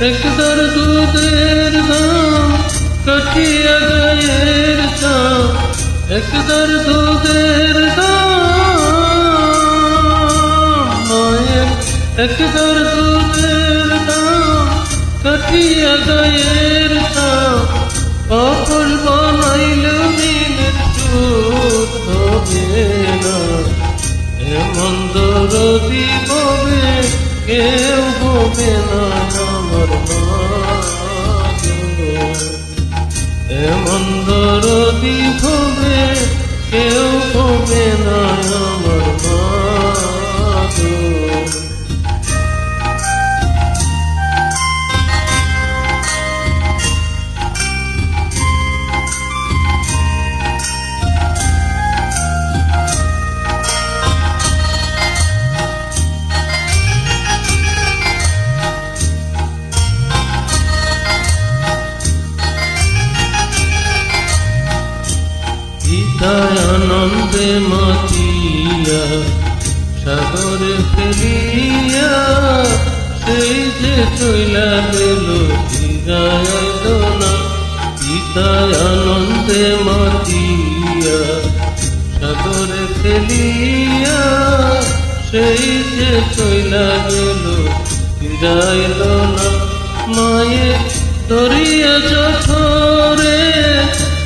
একদার দুধের দাম কাটিয়া গায়ের দাম একদার দুধের দাম মায়ের একদার দুধের দাম কাটিয়া গায়ের আনন্দে মাতিয়া, সাগরে ফেলিয়া, সেই যে চইলা গেল না গীতায় আনন্দে মাতিয়া, সাগরে ফেলিয়া, সেই যে চইলা গেল ফিরাইল না মায়ে ধরিয়া জঠরে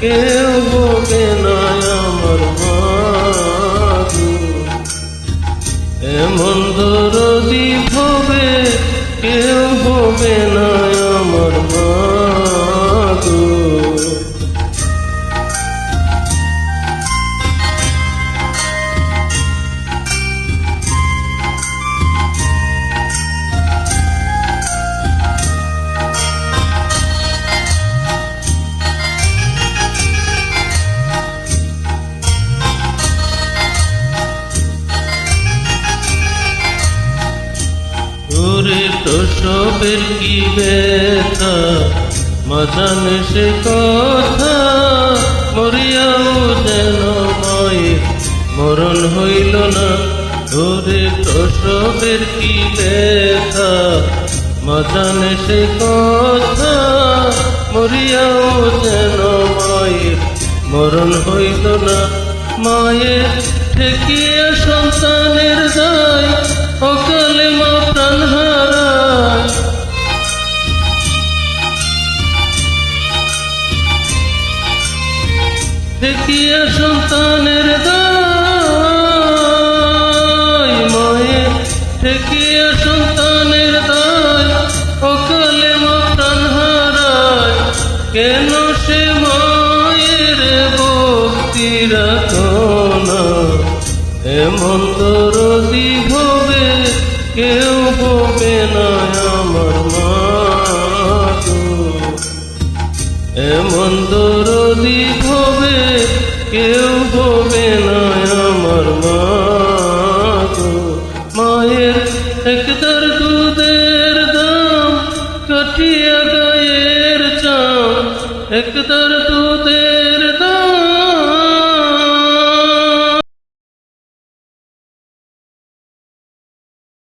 কেউ হবে না ওরে তো সবের কি ব্যথা? মাঝানে সে কথা মরিয়াও যেন মায়ের মরণ হইল না ওরে তো সবের কি ব্যথা? মাঝানে সে কথা মরিয়াও যেন মায়ের মরণ হইল না, মায়ের ঠেকিয়া সন্তানের দায়। ঠেকিয়া সন্তানের দায় মায়ের ঠেকিয়া সন্তানের দায়, অকালে মা কেন সে মায়ের ভক্তি না? এমন দরদি হবে কেউ হবে না আমার মা। এমন দরদি কেউ হবে না আমার মা। মায়ের একদার দুধের দাম কাটিয়া গায়ের চাম একদার দু